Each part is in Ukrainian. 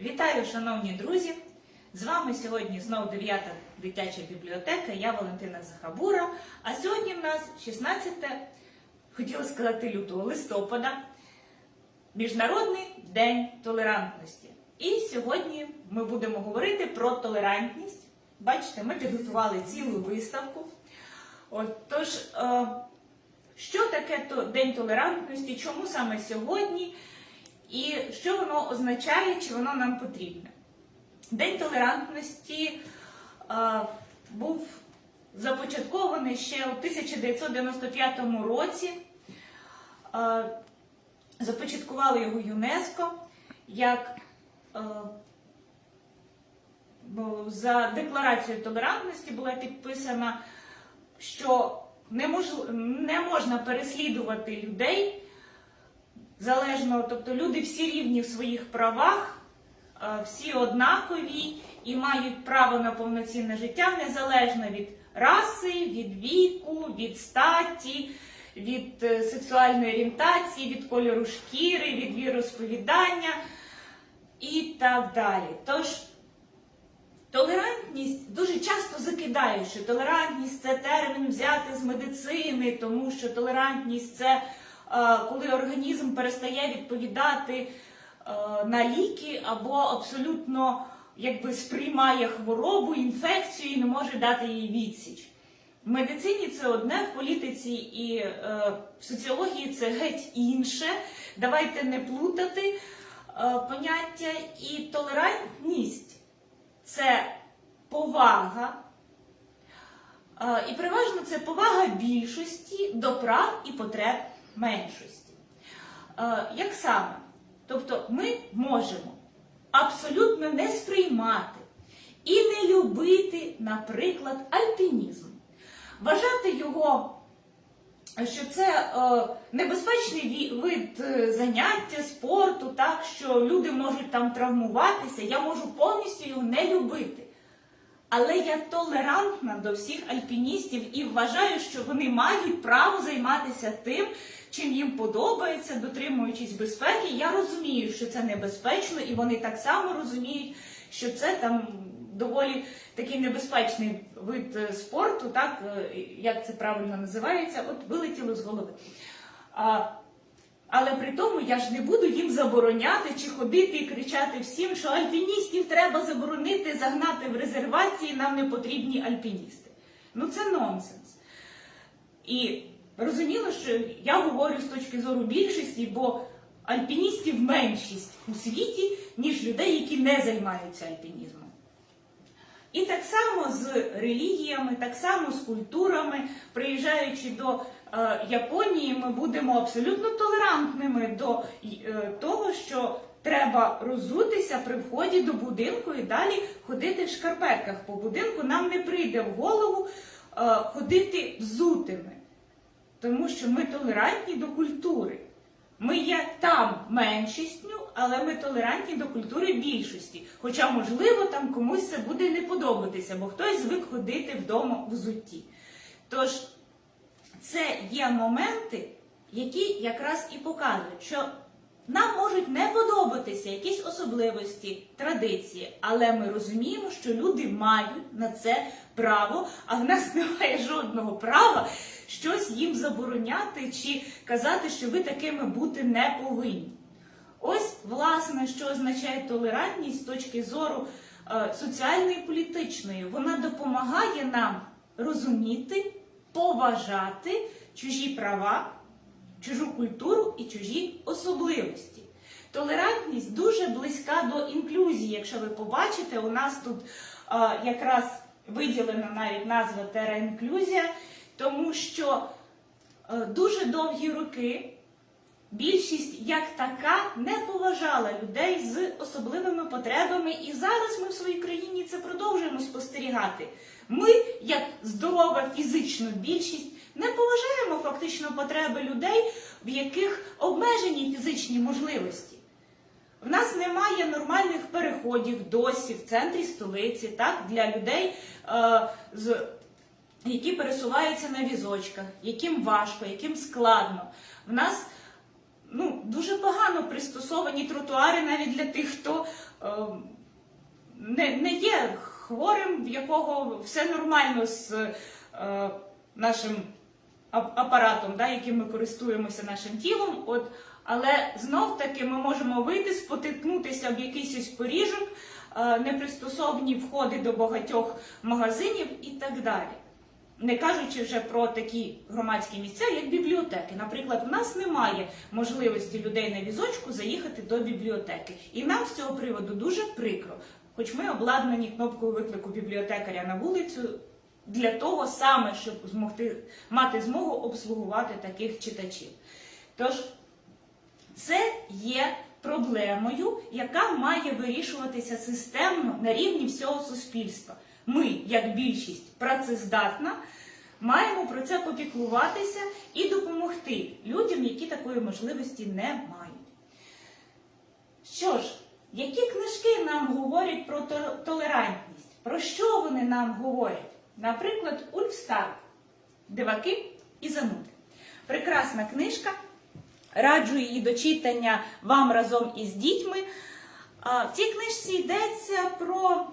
Вітаю, шановні друзі! З вами сьогодні знову 9 дитяча бібліотека, я Валентина Захабура. А сьогодні в нас 16, хотіла сказати лютого, листопада, Міжнародний день толерантності. І сьогодні ми будемо говорити про толерантність. Бачите, ми підготували цілу виставку. От, тож, е, що таке День толерантності, чому саме сьогодні? І що воно означає, чи воно нам потрібне? День толерантності е, був започаткований ще у 1995 році. Е, започаткували його ЮНЕСКО як е, ну, за декларацією толерантності була підписана, що не, мож, не можна переслідувати людей залежно, тобто люди всі рівні в своїх правах, е, всі однакові і мають право на повноцінне життя незалежно від раси, від віку, від статі, від е, сексуальної орієнтації, від кольору шкіри, від віросповідання і так далі. Тож толерантність дуже часто закидають, що толерантність це термін взяти з медицини, тому що толерантність це коли організм перестає відповідати е, на ліки або абсолютно якби сприймає хворобу, інфекцію і не може дати їй відсіч. В медицині це одне, в політиці і е, в соціології це геть інше. Давайте не плутати е, поняття. І толерантність це повага. Е, і переважно це повага більшості до прав і потреб меншості. Е, як саме? Тобто ми можемо абсолютно не сприймати і не любити, наприклад, альпінізм. Вважати його, що це е, небезпечний вид е, заняття, спорту, так, що люди можуть там травмуватися, я можу повністю його не любити. Але я толерантна до всіх альпіністів і вважаю, що вони мають право займатися тим, чим їм подобається, дотримуючись безпеки. Я розумію, що це небезпечно, і вони так само розуміють, що це там доволі такий небезпечний вид е, спорту, так е, як це правильно називається, от вилетіло з голови. А, але при тому я ж не буду їм забороняти чи ходити і кричати всім, що альпіністів треба заборонити, загнати в резервації, нам не потрібні альпіністи. Ну це нонсенс. І розуміло, що я говорю з точки зору більшості, бо альпіністів меншість у світі, ніж людей, які не займаються альпінізмом. І так само з релігіями, так само з культурами, приїжджаючи до е, Японії, ми будемо абсолютно толерантними до е, того, що треба розутися при вході до будинку і далі ходити в шкарпетках по будинку. Нам не прийде в голову е, ходити взутими, тому що ми толерантні до культури. Ми є там меншістю, але ми толерантні до культури більшості. Хоча, можливо, там комусь це буде не подобатися, бо хтось звик ходити вдома в взутті. Тож це є моменти, які якраз і показують, що нам можуть не подобатися якісь особливості, традиції, але ми розуміємо, що люди мають на це право, а в нас немає жодного права щось їм забороняти чи казати, що ви такими бути не повинні. Ось, власне, що означає толерантність з точки зору е, соціальної і політичної. Вона допомагає нам розуміти, поважати чужі права, чужу культуру і чужі особливості. Толерантність дуже близька до інклюзії. Якщо ви побачите, у нас тут е, якраз виділена навіть назва тераінклюзія, тому що е, дуже довгі роки більшість як така не поважала людей з особливими потребами, і зараз ми в своїй країні це продовжуємо спостерігати. Ми, як здорова фізична більшість, не поважаємо фактично потреби людей, в яких обмежені фізичні можливості. В нас немає нормальних переходів досі в центрі столиці, так, для людей, е, з, які пересуваються на візочках, яким важко, яким складно. В нас ну, дуже погано пристосовані тротуари навіть для тих, хто е, не, не є хворим, в якого все нормально з е, нашим апаратом, да, яким ми користуємося нашим тілом. От, але знов таки ми можемо вийти, спотикнутися в якийсь ось поріжок, е, непристосовані входи до багатьох магазинів і так далі. Не кажучи вже про такі громадські місця, як бібліотеки. Наприклад, в нас немає можливості людей на візочку заїхати до бібліотеки. І нам з цього приводу дуже прикро. Хоч ми обладнані кнопкою виклику бібліотекаря на вулицю для того саме, щоб змогти мати змогу обслугувати таких читачів. Тож це є проблемою, яка має вирішуватися системно на рівні всього суспільства. Ми, як більшість працездатна, маємо про це попіклуватися і допомогти людям, які такої можливості не мають. Що ж, які книжки нам говорять про толерантність? Про що вони нам говорять? Наприклад, Ульф Старк Диваки і зануди. Прекрасна книжка. Раджу її до читання вам разом із дітьми. В цій книжці йдеться про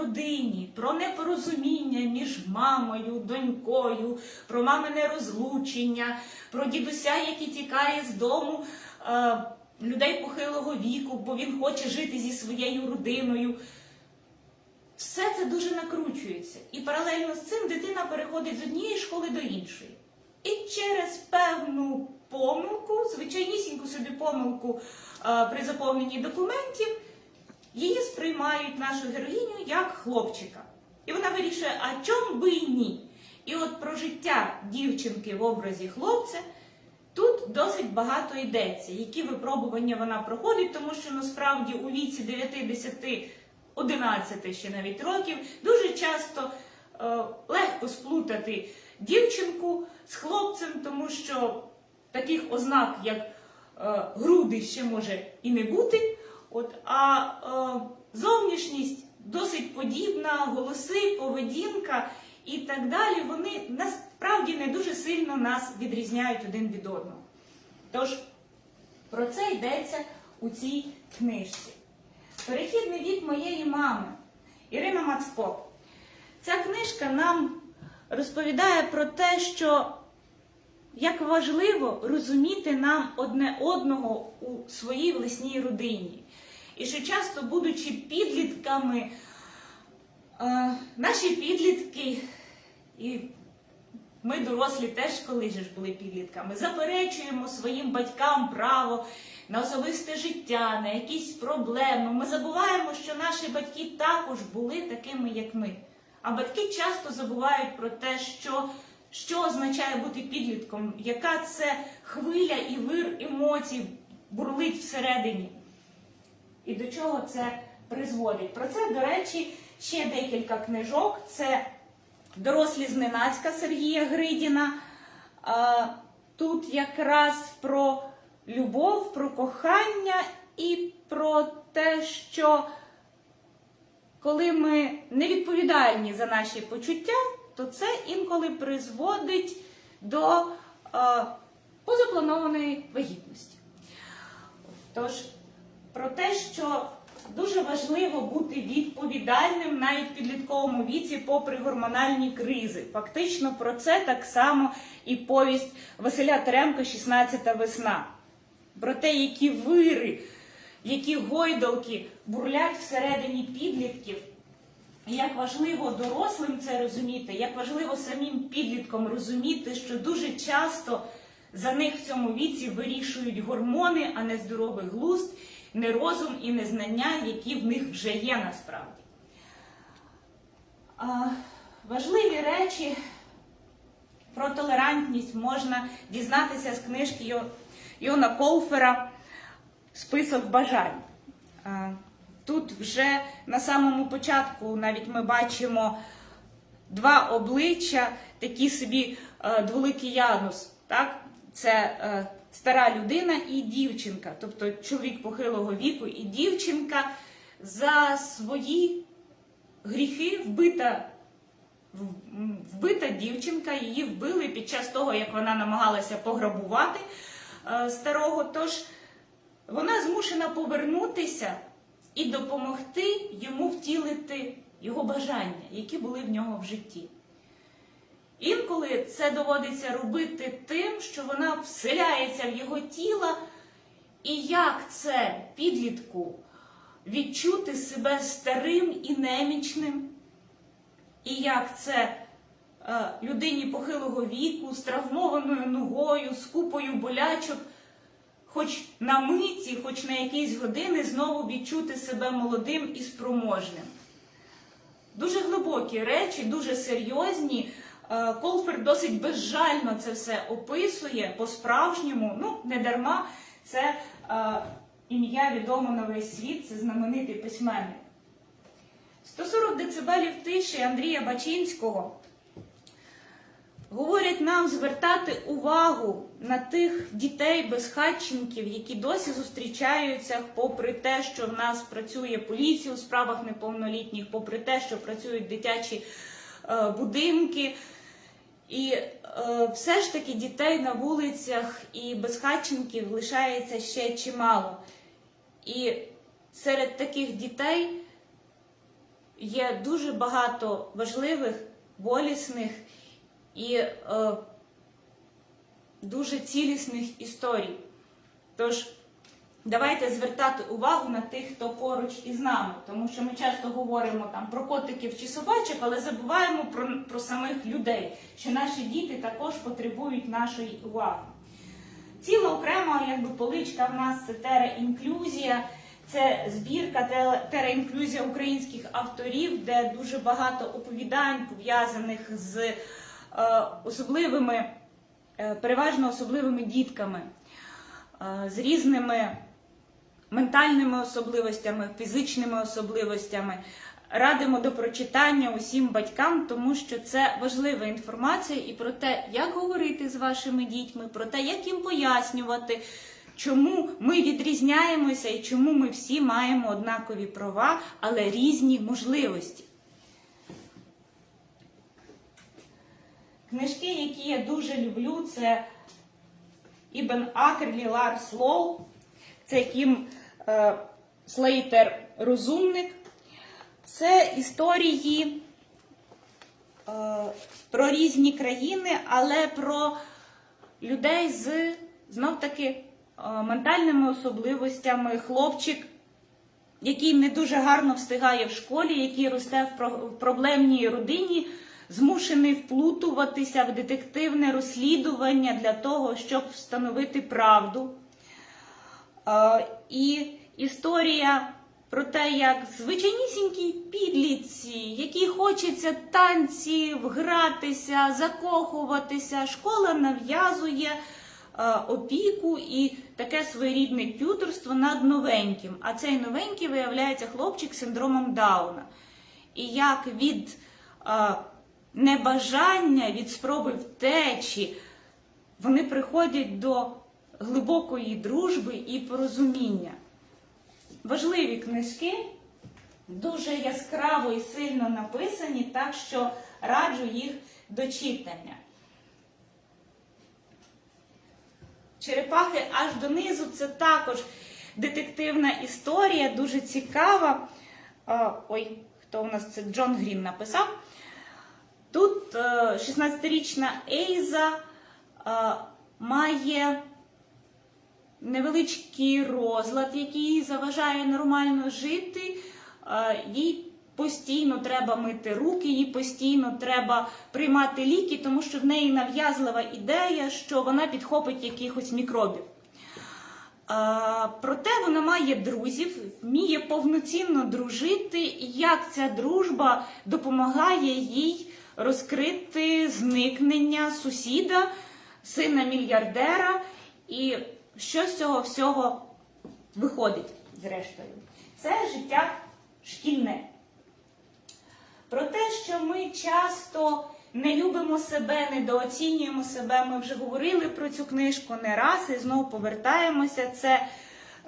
родині, про непорозуміння між мамою, донькою, про мамине розлучення, про дідуся, який тікає з дому е, людей похилого віку, бо він хоче жити зі своєю родиною. Все це дуже накручується. І паралельно з цим дитина переходить з однієї школи до іншої. І через певну помилку, звичайнісіньку собі помилку е, при заповненні документів, її сприймають нашу героїню як хлопчика. І вона вирішує, а чом би і ні? І от про життя дівчинки в образі хлопця тут досить багато йдеться, які випробування вона проходить, тому що насправді у віці 9-10, 11 ще навіть років дуже часто е, легко сплутати дівчинку з хлопцем, тому що таких ознак, як е, груди, ще може і не бути. От, а е, зовнішність досить подібна, голоси, поведінка і так далі, вони насправді не дуже сильно нас відрізняють один від одного. Тож про це йдеться у цій книжці. Перехідний вік моєї мами Ірина Мацко. Ця книжка нам розповідає про те, що як важливо розуміти нам одне одного у своїй власній родині. І що часто, будучи підлітками, е, наші підлітки, і ми дорослі теж колись ж були підлітками, заперечуємо своїм батькам право на особисте життя, на якісь проблеми. Ми забуваємо, що наші батьки також були такими, як ми. А батьки часто забувають про те, що, що означає бути підлітком, яка це хвиля і вир емоцій бурлить всередині. І до чого це призводить. Про це, до речі, ще декілька книжок. Це Дорослі зненацька Сергія Гридіна. Тут якраз про любов, про кохання і про те, що коли ми не відповідальні за наші почуття, то це інколи призводить до е, позапланованої вагітності. Тож, про те, що дуже важливо бути відповідальним навіть в підлітковому віці, попри гормональні кризи. Фактично про це так само і повість Василя Теремка «16 весна. Про те, які вири, які гойдалки бурлять всередині підлітків. І як важливо дорослим це розуміти, як важливо самим підліткам розуміти, що дуже часто за них в цьому віці вирішують гормони, а не здоровий глузд, не розум і не знання, які в них вже є насправді. А, важливі речі про толерантність можна дізнатися з книжки Йо- Йона Колфера Список бажань. Тут вже на самому початку навіть ми бачимо два обличчя, такий собі е, дволикий янус. Так? Це е, стара людина і дівчинка, тобто чоловік похилого віку і дівчинка за свої гріхи вбита. Вбита дівчинка, її вбили під час того, як вона намагалася пограбувати е, старого. Тож вона змушена повернутися і допомогти йому втілити його бажання, які були в нього в житті. Інколи це доводиться робити тим, що вона вселяється в його тіло, і як це підлітку відчути себе старим і немічним, і як це е, людині похилого віку, з травмованою ногою, з купою болячок, хоч на миті, хоч на якісь години знову відчути себе молодим і спроможним. Дуже глибокі речі, дуже серйозні. Е, Колфер досить безжально це все описує по-справжньому. Ну, не дарма це е, ім'я відомо на весь світ, це знаменитий письменник. 140 децибелів тиші Андрія Бачинського говорять нам звертати увагу на тих дітей безхатченків, які досі зустрічаються, попри те, що в нас працює поліція у справах неповнолітніх, попри те, що працюють дитячі е, будинки. І е, все ж таки дітей на вулицях і безхатченків лишається ще чимало. І серед таких дітей є дуже багато важливих, болісних і е, дуже цілісних історій. Тож давайте звертати увагу на тих, хто поруч із нами, тому що ми часто говоримо там про котиків чи собачок, але забуваємо про, про самих людей, що наші діти також потребують нашої уваги. Ціла окрема якби, поличка в нас це тереінклюзія, це збірка те- тереінклюзія українських авторів, де дуже багато оповідань пов'язаних з особливими, е, переважно особливими дітками, е, з різними ментальними особливостями, фізичними особливостями. Радимо до прочитання усім батькам, тому що це важлива інформація і про те, як говорити з вашими дітьми, про те, як їм пояснювати, чому ми відрізняємося і чому ми всі маємо однакові права, але різні можливості. Книжки, які я дуже люблю, це Ібн Акерлі Лар Слоу, це Кім е, Слейтер Розумник. Це історії е, про різні країни, але про людей з знов таки е, ментальними особливостями. Хлопчик, який не дуже гарно встигає в школі, який росте в проблемній родині, змушений вплутуватися в детективне розслідування для того, щоб встановити правду. Е, І історія про те, як звичайнісінькі підлітці, які хочеться танців, гратися, закохуватися, школа нав'язує е, опіку і таке своєрідне тюторство над новеньким. А цей новенький виявляється хлопчик з синдромом Дауна. І як від е, небажання, від спроби втечі, вони приходять до глибокої дружби і порозуміння. Важливі книжки, дуже яскраво і сильно написані, так що раджу їх до читання. Черепахи аж донизу це також детективна історія, дуже цікава. Ой, хто у нас це Джон Грін написав. Тут е, 16-річна Ейза е, має невеличкий розлад, який заважає нормально жити. Е, Їй постійно треба мити руки, їй постійно треба приймати ліки, тому що в неї нав'язлива ідея, що вона підхопить якихось мікробів. Е, Проте вона має друзів, вміє повноцінно дружити, і як ця дружба допомагає їй розкрити зникнення сусіда, сина мільярдера, і що з цього всього виходить, зрештою. Це життя шкільне. Про те, що ми часто не любимо себе, недооцінюємо себе. Ми вже говорили про цю книжку не раз і знову повертаємося. Це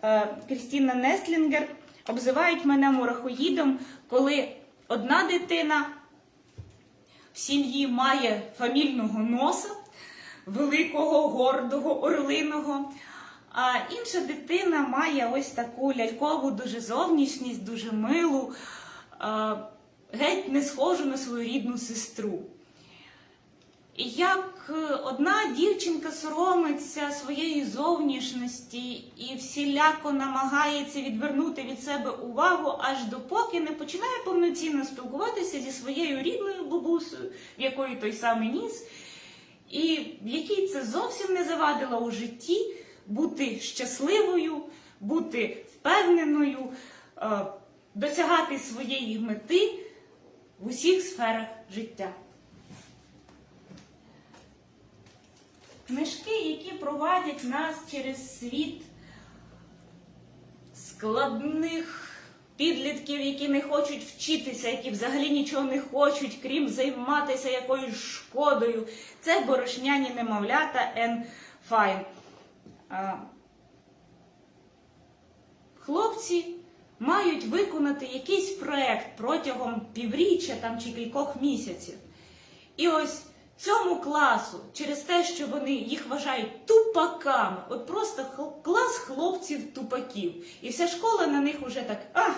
е, Крістіна Нестлінгер. Обзивають мене мурахоїдом, коли одна дитина в сім'ї має фамільного носа, великого, гордого, орлиного, А інша дитина має ось таку лялькову дуже зовнішність, дуже милу, геть не схожу на свою рідну сестру. Як е, одна дівчинка соромиться своєї зовнішності і всіляко намагається відвернути від себе увагу, аж допоки не починає повноцінно спілкуватися зі своєю рідною бабусею, в якої той самий ніс, і в якій це зовсім не завадило у житті бути щасливою, бути впевненою, е, досягати своєї мети в усіх сферах життя. Книжки, які провадять нас через світ складних підлітків, які не хочуть вчитися, які взагалі нічого не хочуть, крім займатися якоюсь шкодою. Це борошняні немовлята Ен Файн. Хлопці мають виконати якийсь проект протягом півріччя там, чи кількох місяців. І ось цьому класу, через те, що вони їх вважають тупаками, от просто клас хлопців-тупаків. І вся школа на них уже так, а,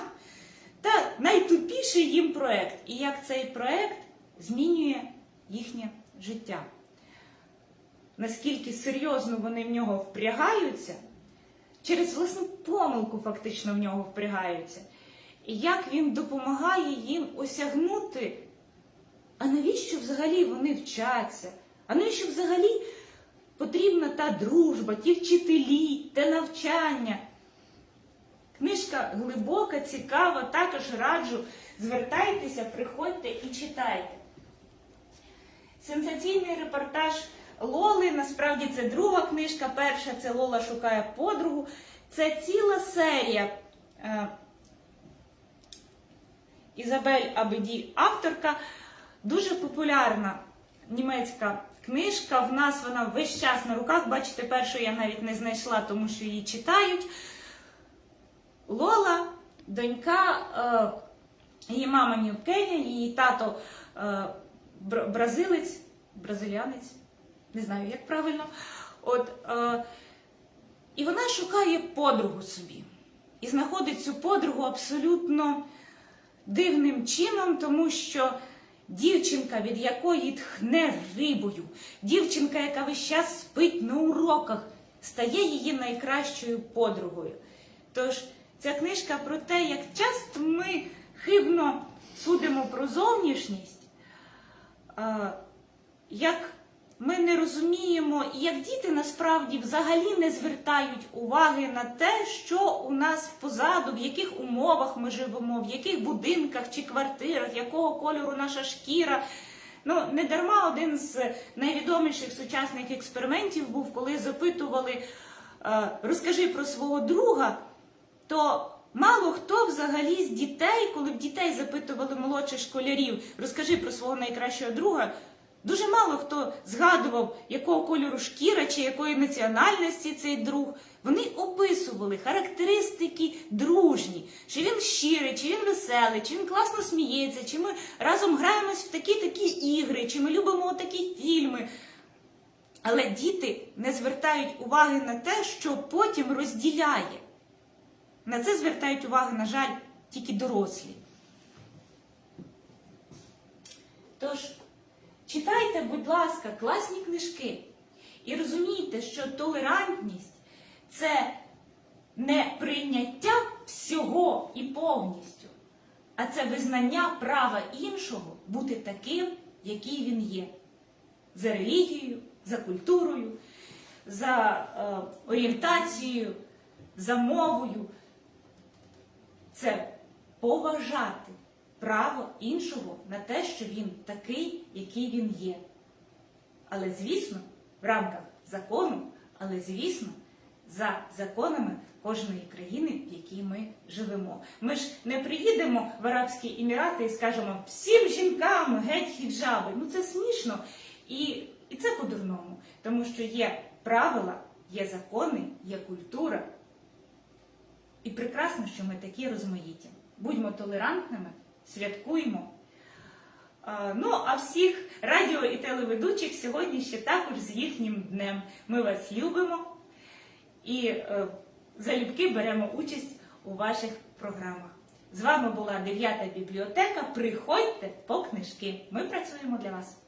та найтупіший їм проект. І як цей проект змінює їхнє життя. Наскільки серйозно вони в нього впрягаються, через власну помилку фактично в нього впрягаються. І як він допомагає їм осягнути а навіщо взагалі вони вчаться? А навіщо взагалі потрібна та дружба, ті вчителі, те навчання? Книжка глибока, цікава, також раджу. Звертайтеся, приходьте і читайте. Сенсаційний репортаж Лоли. Насправді це друга книжка. Перша це Лола шукає подругу. Це ціла серія. Е, Ізабель Абеді, авторка. Дуже популярна німецька книжка. В нас вона весь час на руках. Бачите, першу я навіть не знайшла, тому що її читають. Лола, донька, е, її мама Нівкеня, її тато е, бразилець, бразилянець, не знаю, як правильно. От, е, і вона шукає подругу собі. І знаходить цю подругу абсолютно дивним чином, тому що дівчинка, від якої тхне рибою, дівчинка, яка весь час спить на уроках, стає її найкращою подругою. Тож ця книжка про те, як часто ми хибно судимо про зовнішність, як ми не розуміємо, як діти насправді взагалі не звертають уваги на те, що у нас позаду, в яких умовах ми живемо, в яких будинках чи квартирах, якого кольору наша шкіра. Ну, не дарма один з найвідоміших сучасних експериментів був, коли запитували, е, розкажи про свого друга, то мало хто взагалі з дітей, коли в дітей запитували молодших школярів, розкажи про свого найкращого друга. Дуже мало хто згадував, якого кольору шкіра чи якої національності цей друг. Вони описували характеристики дружні, чи він щирий, чи він веселий, чи він класно сміється, чи ми разом граємось в такі-такі ігри, чи ми любимо такі фільми. Але діти не звертають уваги на те, що потім розділяє. На це звертають увагу, на жаль, тільки дорослі. Тож, читайте, будь ласка, класні книжки і розумійте, що толерантність це не прийняття всього і повністю, а це визнання права іншого бути таким, який він є. За релігією, за культурою, за е, орієнтацією, за мовою. Це поважати право іншого на те, що він такий, який він є. Але, звісно, в рамках закону, але, звісно, за законами кожної країни, в якій ми живемо. Ми ж не приїдемо в Арабські Емірати і скажемо всім жінкам геть хіджаби. Ну це смішно. І, і це по-дурному, тому що є правила, є закони, є культура. І прекрасно, що ми такі розмаїті. Будьмо толерантними, святкуємо. Ну, а всіх радіо і телеведучих сьогодні ще також з їхнім днем. Ми вас любимо і е, залюбки беремо участь у ваших програмах. З вами була 9 бібліотека. Приходьте по книжки. Ми працюємо для вас.